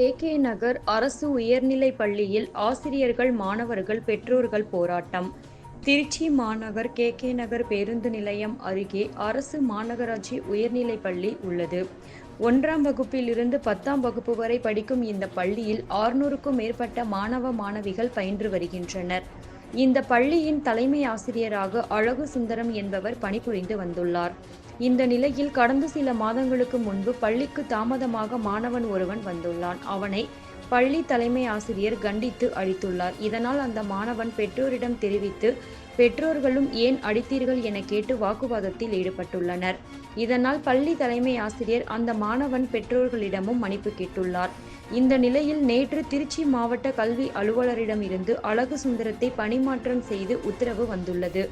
K. K. நகர் அரசு உயர்நிலைப் பள்ளியில் ஆசிரியர்கள் மாணவர்கள் பெற்றோர்கள் போராட்டம். திருச்சி மாநகர் கே. கே. நகர் பேருந்து நிலையம் அருகே அரசு மாநகராட்சி உயர்நிலைப் பள்ளி உள்ளது. ஒன்றாம் வகுப்பிலிருந்து பத்தாம் வகுப்பு வரை படிக்கும் இந்த பள்ளியில் ஆறுநூறுக்கும் மேற்பட்ட மாணவ மாணவிகள் பயின்று வருகின்றனர். இந்த பள்ளியின் தலைமை ஆசிரியராக அழகு சுந்தரம் என்பவர் பணிபுரிந்து வந்துள்ளார். இந்த நிலையில் கடந்த சில மாதங்களுக்கு முன்பு பள்ளிக்கு தாமதமாக மாணவன் ஒருவன் வந்துள்ளான். அவனை பள்ளி தலைமை ஆசிரியர் கண்டித்து அழித்துள்ளார் இதனால் அந்த மாணவன் பெற்றோரிடம் தெரிவித்து பெற்றோர்களும் ஏன் அடித்தீர்கள் என கேட்டு வாக்குவாதத்தில் ஈடுபட்டுள்ளனர். இதனால் பள்ளி தலைமை ஆசிரியர் அந்த மாணவன் பெற்றோர்களிடமும் மன்னிப்பு கேட்டுள்ளார். இந்த நிலையில் நேற்று திருச்சி மாவட்ட கல்வி அலுவலரிடமிருந்து அழகு சுந்தரத்தை பணிமாற்றம் செய்து உத்தரவு வந்துள்ளது.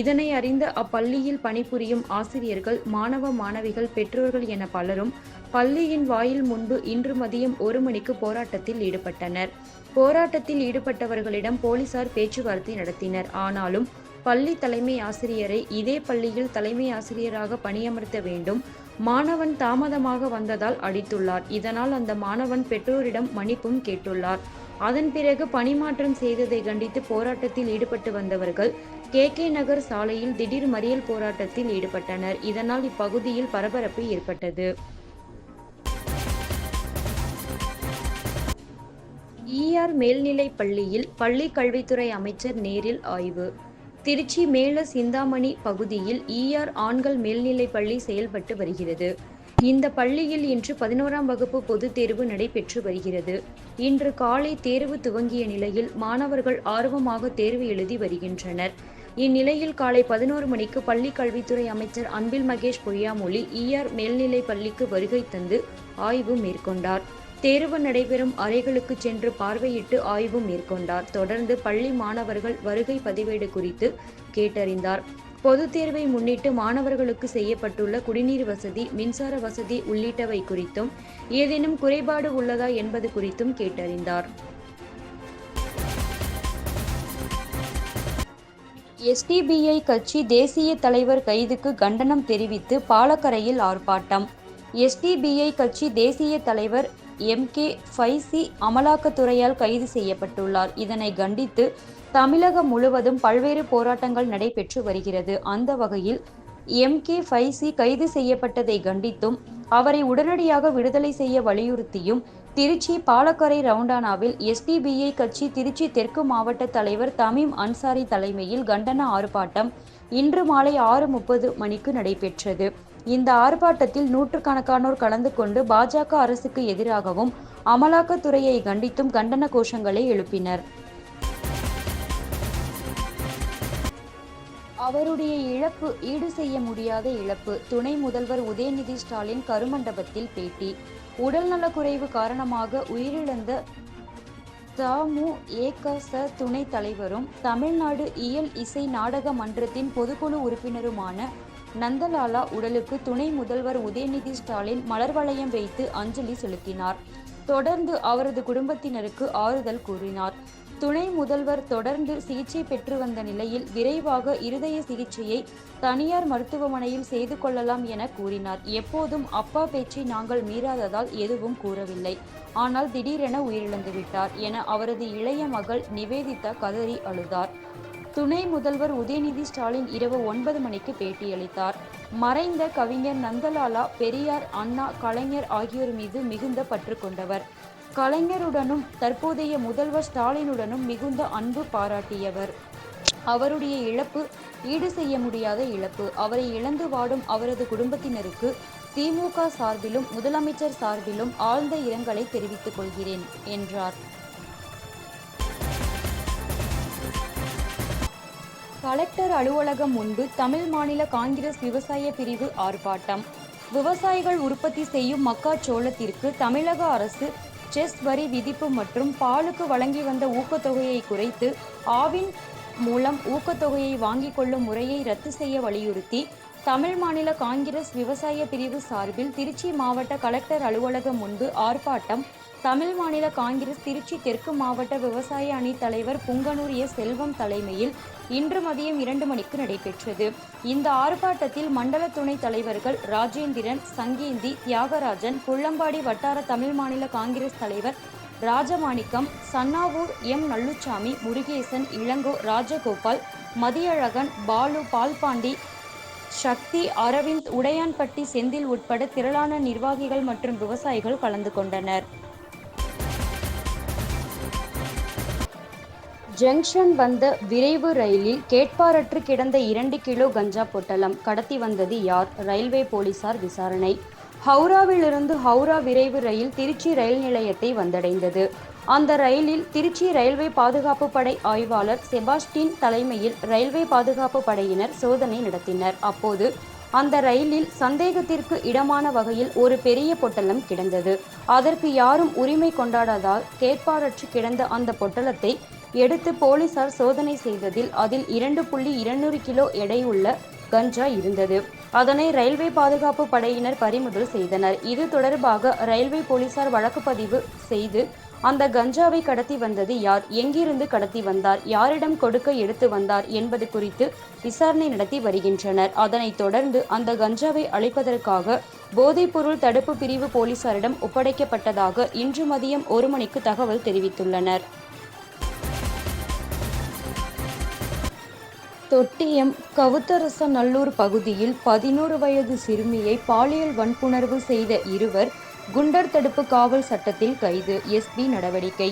இதனை அறிந்த அப்பள்ளியில் பணிபுரியும் ஆசிரியர்கள் மாணவ மாணவிகள் பெற்றோர்கள் என பலரும் பள்ளியின் வாயில் முன்பு இன்று மதியம் ஒரு மணிக்கு போராட்டத்தில் ஈடுபட்டனர். போராட்டத்தில் ஈடுபட்டவர்களிடம் போலீசார் பேச்சுவார்த்தை நடத்தினர். ஆனாலும் பள்ளி தலைமை ஆசிரியரை இதே பள்ளியில் தலைமை ஆசிரியராக பணியமர்த்த வேண்டும் மாணவன் தாமதமாக வந்ததால் அடித்துள்ளார். இதனால் அந்த மாணவன் பெற்றோரிடம் மன்னிப்பும் கேட்டுள்ளார். அதன் பிறகு பணிமாற்றம் செய்ததை கண்டித்து போராட்டத்தில் ஈடுபட்டு வந்தவர்கள் கே. கே. நகர் சாலையில் திடீர் மறியல் போராட்டத்தில் ஈடுபட்டனர். இதனால் இப்பகுதியில் பரபரப்பு ஏற்பட்டது. ஈஆர் மேல்நிலைப் பள்ளியில் பள்ளி கல்வித்துறை அமைச்சர் நேரில் ஆய்வு. திருச்சி மேல சிந்தாமணி பகுதியில் ஈஆர் ஆண்கள் மேல்நிலைப் பள்ளி செயல்பட்டு வருகிறது. இந்த பள்ளியில் இன்று பதினோராம் வகுப்பு பொதுத் தேர்வு நடைபெற்று வருகிறது. இன்று காலை தேர்வு துவங்கிய நிலையில் மாணவர்கள் ஆர்வமாக தேர்வு எழுதி வருகின்றனர். இந்நிலையில் காலை பதினோரு மணிக்கு பள்ளி கல்வித்துறை அமைச்சர் அன்பில் மகேஷ் பொய்யாமொழி ஈஆர் மேல்நிலைப் பள்ளிக்கு வருகை தந்து ஆய்வு மேற்கொண்டார். தேர்வு நடைபெறும் அறைகளுக்கு சென்று பார்வையிட்டு ஆய்வு மேற்கொண்டார். தொடர்ந்து பள்ளி மாணவர்கள் வருகை பதிவேடு குறித்து கேட்டறிந்தார். பொதுத் தேர்வை முன்னிட்டு மாணவர்களுக்கு செய்யப்பட்டுள்ள குடிநீர் வசதி மின்சார வசதி உள்ளிட்டவை குறித்தும் ஏதேனும் குறைபாடு உள்ளதா என்பது குறித்தும் கேட்டறிந்தார். எஸ்டிபிஐ கட்சி தேசிய தலைவர் கைதுக்கு கண்டனம் தெரிவித்து பாலக்கரையில் ஆர்ப்பாட்டம். எஸ்டிபிஐ கட்சி தேசிய தலைவர் எம். கே. ஃபைசி அமலாக்கத்துறையால் கைது செய்யப்பட்டுள்ளார். இதனை கண்டித்து தமிழகம் முழுவதும் பல்வேறு போராட்டங்கள் நடைபெற்று வருகிறது. அந்த வகையில் எம். கே. ஃபைசி கைது செய்யப்பட்டதை கண்டித்தும் அவரை உடனடியாக விடுதலை செய்ய வலியுறுத்தியும் திருச்சி பாலக்கரை ரவுண்டானாவில் எஸ்டிபிஐ கட்சி திருச்சி தெற்கு மாவட்ட தலைவர் தமீம் அன்சாரி தலைமையில் கண்டன ஆர்ப்பாட்டம் இன்று மாலை ஆறு முப்பது மணிக்கு நடைபெற்றது. இந்த ஆர்ப்பாட்டத்தில் நூற்றுக்கணக்கானோர் கலந்து கொண்டு பாஜக அரசுக்கு எதிராகவும் அமலாக்கத்துறையை கண்டித்தும் கண்டன கோஷங்களை எழுப்பினர். அவருடைய இழப்பு ஈடு செய்ய முடியாத இழப்பு துணை முதல்வர் உதயநிதி ஸ்டாலின் கருமண்டபத்தில் பேட்டி உடல்நலக்குறைவு காரணமாக உயிரிழந்த தமு ஏகச துணைத் தலைவரும் தமிழ்நாடு இயல் இசை நாடக மன்றத்தின் பொதுக்குழு உறுப்பினருமான நந்தலாலா உடலுக்கு துணை முதல்வர் உதயநிதி ஸ்டாலின் மலர் வளையம் வைத்து அஞ்சலி செலுத்தினார். தொடர்ந்து அவரது குடும்பத்தினருக்கு ஆறுதல் கூறினார். துணை முதல்வர் தொடர்ந்து சிகிச்சை பெற்று வந்த நிலையில் விரைவாக இருதய சிகிச்சையை தனியார் மருத்துவமனையில் செய்து கொள்ளலாம் என கூறினார். எப்போதும் அப்பா பேச்சை நாங்கள் மீறாததால் எதுவும் கூறவில்லை. ஆனால் திடீரென உயிரிழந்துவிட்டார் என அவரது இளைய மகள் நிவேதிதா கதறி அழுதார். துணை முதல்வர் உதயநிதி ஸ்டாலின் இரவு ஒன்பது மணிக்கு பேட்டியளித்தார். மறைந்த கவிஞர் நந்தலாலா பெரியார் அண்ணா கலைஞர் ஆகியோர் மீது மிகுந்த பற்று கொண்டவர். கலைஞருடனும் தற்போதைய முதல்வர் ஸ்டாலினுடனும் மிகுந்த அன்பு பாராட்டியவர். அவருடைய இழப்பு ஈடு செய்ய முடியாத இழப்பு அவரை இழந்து வாடும் அவரது குடும்பத்தினருக்கு திமுக சார்பிலும் முதலமைச்சர் சார்பிலும் ஆழ்ந்த இரங்கலை தெரிவித்துக் கொள்கிறேன் என்றார். கலெக்டர் அலுவலகம் முன்பு தமிழ் மாநில காங்கிரஸ் விவசாய பிரிவு ஆர்ப்பாட்டம். விவசாயிகள் உற்பத்தி செய்யும் மக்காச்சோளத்திற்கு தமிழக அரசு செஸ் வரி விதிப்பு மற்றும் பாலுக்கு வழங்கி வந்த ஊக்கத்தொகையை குறைத்து ஆவின் மூலம் ஊக்கத்தொகையை வாங்கிக் கொள்ளும் முறையை ரத்து செய்ய வலியுறுத்தி தமிழ் மாநில காங்கிரஸ் விவசாய பிரிவு சார்பில் திருச்சி மாவட்ட கலெக்டர் அலுவலகம் முன்பு ஆர்ப்பாட்டம் தமிழ் மாநில காங்கிரஸ் திருச்சி தெற்கு மாவட்ட விவசாய அணி தலைவர் புங்கனூர் எஸ் செல்வம் தலைமையில் இன்று மதியம் இரண்டு மணிக்கு நடைபெற்றது. இந்த ஆர்ப்பாட்டத்தில் மண்டல துணைத் தலைவர்கள் ராஜேந்திரன் சங்கேந்தி தியாகராஜன் புள்ளம்பாடி வட்டார தமிழ் மாநில காங்கிரஸ் தலைவர் ராஜமாணிக்கம் சன்னாவூர் எம். நல்லுச்சாமி முருகேசன் இளங்கோ ராஜகோபால் மதியழகன் பாலு பால்பாண்டி சக்தி அரவிந்த் உடையான்பட்டி செந்தில் உட்பட திரளான நிர்வாகிகள் மற்றும் விவசாயிகள் கலந்து கொண்டனர். ஜங்ஷன் வந்த விரைவு ரயிலில் கேட்பாரற்று கிடந்த இரண்டு கிலோ கஞ்சா பொட்டலம் கடத்தி வந்தது யார்? ரயில்வே போலீசார் விசாரணை. ஹவுராவிலிருந்து ஹவுரா விரைவு ரயில் திருச்சி ரயில் நிலையத்தை வந்தடைந்தது. அந்த ரயிலில் திருச்சி ரயில்வே பாதுகாப்பு படை ஆய்வாளர் செபாஸ்டின் தலைமையில் ரயில்வே பாதுகாப்பு படையினர் சோதனை நடத்தினர். அப்போது அந்த ரயிலில் சந்தேகத்திற்கு இடமான வகையில் ஒரு பெரிய பொட்டலம் கிடந்தது. அதற்கு யாரும் உரிமை கொண்டாடாதால் கேட்பாரற்று கிடந்த அந்த பொட்டலத்தை எடுத்து போலீசார் சோதனை செய்ததில் அதில் இரண்டு புள்ளி இருநூறு கிலோ எடையுள்ள கஞ்சா இருந்தது. அதனை ரயில்வே பாதுகாப்பு படையினர் பறிமுதல் செய்தனர். இது தொடர்பாக ரயில்வே போலீசார் வழக்கு பதிவு செய்து அந்த கஞ்சாவை கடத்தி வந்தது யார்? எங்கிருந்து கடத்தி வந்தார்? யாரிடம் கொடுக்க எடுத்து வந்தார்? என்பது குறித்து விசாரணை நடத்தி வருகின்றனர். அதனைத் தொடர்ந்து அந்த கஞ்சாவை அழிப்பதற்காக போதைப்பொருள் தடுப்பு பிரிவு போலீசாரிடம் ஒப்படைக்கப்பட்டதாக இன்று மதியம் ஒரு மணிக்கு தகவல் தெரிவித்துள்ளனர். தொட்டியம் கவுத்தரசநல்லூர் பகுதியில் பதினோரு வயது சிறுமியை பாலியல் வன்புணர்வு செய்த இருவர் குண்டர் தடுப்பு காவல் சட்டத்தில் கைது எஸ்பி நடவடிக்கை.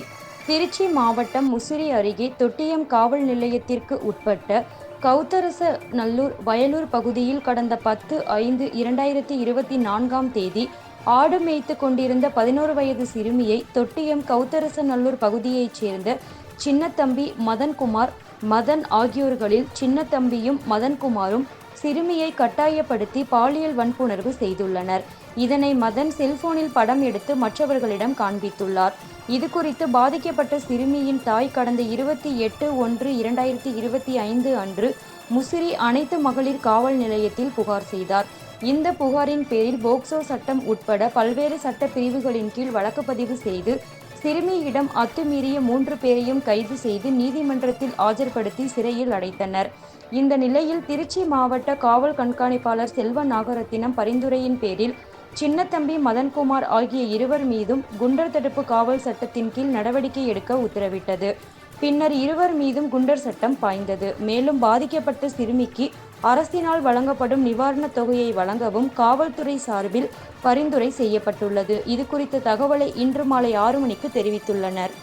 திருச்சி மாவட்டம் முசிறி அருகே தொட்டியம் காவல் நிலையத்திற்கு உட்பட்ட கவுத்தரச நல்லூர் வயலூர் பகுதியில் கடந்த பத்து ஐந்து இரண்டாயிரத்தி இருபத்தி நான்காம் தேதி ஆடு மேய்த்து கொண்டிருந்த பதினோரு வயது சிறுமியை தொட்டியம் கவுத்தரச நல்லூர் பகுதியைச் சேர்ந்த சின்னத்தம்பி மதன்குமார் மதன் ஆகியோர்களில் சின்னத்தம்பியும் மதன்குமாரும் சிறுமியை கட்டாயப்படுத்தி பாலியல் வன்புணர்வு செய்துள்ளனர். இதனை மதன் செல்போனில் படம் எடுத்து மற்றவர்களிடம் காண்பித்துள்ளார். இது குறித்து பாதிக்கப்பட்ட சிறுமியின் தாய் கடந்த இருபத்தி எட்டு ஒன்று இரண்டாயிரத்தி இருபத்தி ஐந்து அன்று முசிறி அனைத்து மகளிர் காவல் நிலையத்தில் புகார் செய்தார். இந்த புகாரின் பேரில் போக்சோ சட்டம் உட்பட பல்வேறு சட்ட பிரிவுகளின் கீழ் வழக்கு பதிவு செய்து சிறுமியிடம் அத்துமீறிய மூன்று பேரையும் கைது செய்து நீதிமன்றத்தில் ஆஜர்படுத்தி சிறையில் அடைத்தனர். இந்த நிலையில் திருச்சி மாவட்ட காவல் கண்காணிப்பாளர் செல்வ நாகரத்தினம் பரிந்துரையின் பேரில் சின்னத்தம்பி மதன்குமார் ஆகிய இருவர் மீதும் குண்டர் தடுப்பு காவல் சட்டத்தின் கீழ் நடவடிக்கை எடுக்க உத்தரவிட்டது. பின்னர் இருவர் மீதும் குண்டர் சட்டம் பாய்ந்தது. மேலும் பாதிக்கப்பட்ட சிறுமிக்கு அரசினால் வழங்கப்படும் நிவாரணத் தொகையை வழங்கவும் காவல்துறை சார்பில் பரிந்துரை செய்யப்பட்டுள்ளது. இது குறித்த தகவலை இன்று மாலை ஆறு மணிக்கு தெரிவித்துள்ளனர்.